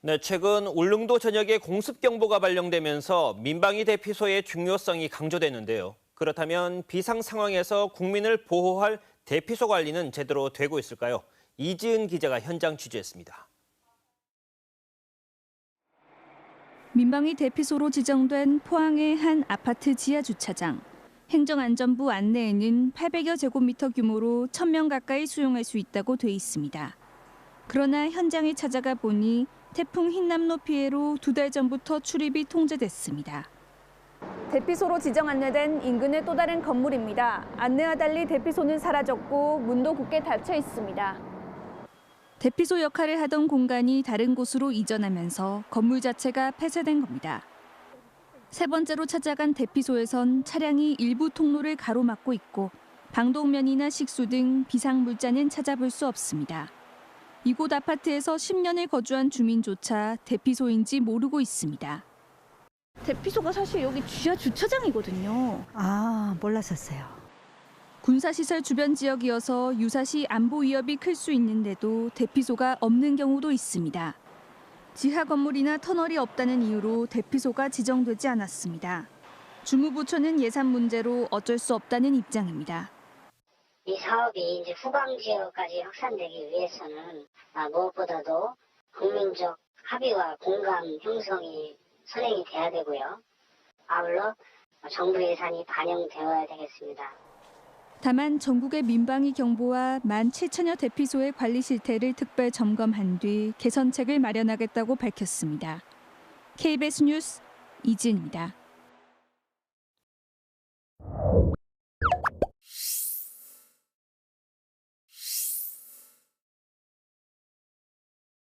네, 최근 울릉도 전역에 공습 경보가 발령되면서 민방위 대피소의 중요성이 강조되는데요. 그렇다면 비상 상황에서 국민을 보호할 대피소 관리는 제대로 되고 있을까요? 이지은 기자가 현장 취재했습니다. 민방위 대피소로 지정된 포항의 한 아파트 지하 주차장. 행정안전부 안내에는 800여 제곱미터 규모로 1000명 가까이 수용할 수 있다고 돼 있습니다. 그러나 현장에 찾아가 보니 태풍 흰남노 피해로 두 달 전부터 출입이 통제됐습니다. 대피소로 지정 안내된 인근의 또 다른 건물입니다. 안내와 달리 대피소는 사라졌고 문도 굳게 닫혀 있습니다. 대피소 역할을 하던 공간이 다른 곳으로 이전하면서 건물 자체가 폐쇄된 겁니다. 세 번째로 찾아간 대피소에선 차량이 일부 통로를 가로막고 있고 방독면이나 식수 등 비상 물자는 찾아볼 수 없습니다. 이곳 아파트에서 10년을 거주한 주민조차 대피소인지 모르고 있습니다. 대피소가 사실 여기 지하 주차장이거든요. 아, 몰랐었어요. 군사시설 주변 지역이어서 유사시 안보 위협이 클 수 있는데도 대피소가 없는 경우도 있습니다. 지하 건물이나 터널이 없다는 이유로 대피소가 지정되지 않았습니다. 주무부처는 예산 문제로 어쩔 수 없다는 입장입니다. 이 사업이 이제 후방 지역까지 확산되기 위해서는 아, 무엇보다도 국민적 합의와 공감 형성이 선행이 돼야 되고요. 아울러 정부 예산이 반영되어야 되겠습니다. 다만 전국의 민방위 경보와 1만 7천여 대피소의 관리 실태를 특별 점검한 뒤 개선책을 마련하겠다고 밝혔습니다. KBS 뉴스 이진입니다.